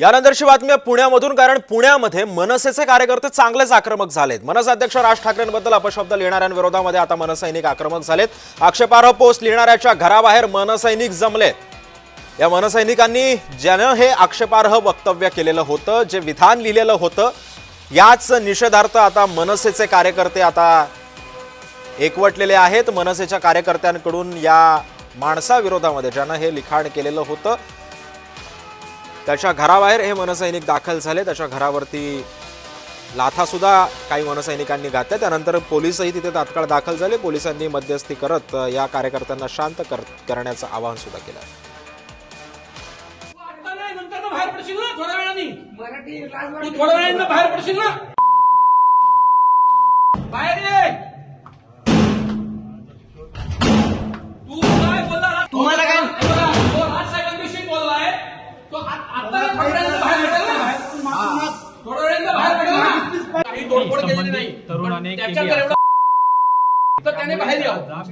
यानंतरची बातमी आहे पुण्यामधून कारण पुण्यामध्ये मनसेचे कार्यकर्ते चांगलेच आक्रमक झालेत. मनसे अध्यक्ष राज ठाकरेंबद्दल अपशब्द लिहिणाऱ्यांविरोधामध्ये आता मनसैनिक आक्रमक झालेत. आक्षेपार्ह पोस्ट लिहिणाऱ्याच्या घराबाहेर मनसैनिक जमले. या मनसैनिकांनी ज्यानं हे आक्षेपार्ह वक्तव्य केलेलं होतं जे विधान लिहिलेलं होतं याच निषेधार्थ आता मनसेचे कार्यकर्ते आता एकवटलेले आहेत. मनसेच्या कार्यकर्त्यांकडून या माणसाविरोधामध्ये ज्यानं हे लिखाण केलेलं होतं त्याच्या घराबाहेर हे मनसैनिक दाखल झाले. त्याच्या घरावरती लाथा सुद्धा काही मनसैनिकांनी घातल्या. त्यानंतर पोलीसही तिथे तात्काळ दाखल झाले. पोलिसांनी मध्यस्थी करत या कार्यकर्त्यांना शांत कर करण्याचं आवाहन सुद्धा केलं. थोड्या वेळाने. बाहेर पडशील ना. बाहेर काही तोडफोड केलेली नाही. तरुणाने त्याच्याकडे तर त्याने बाहेर यावं.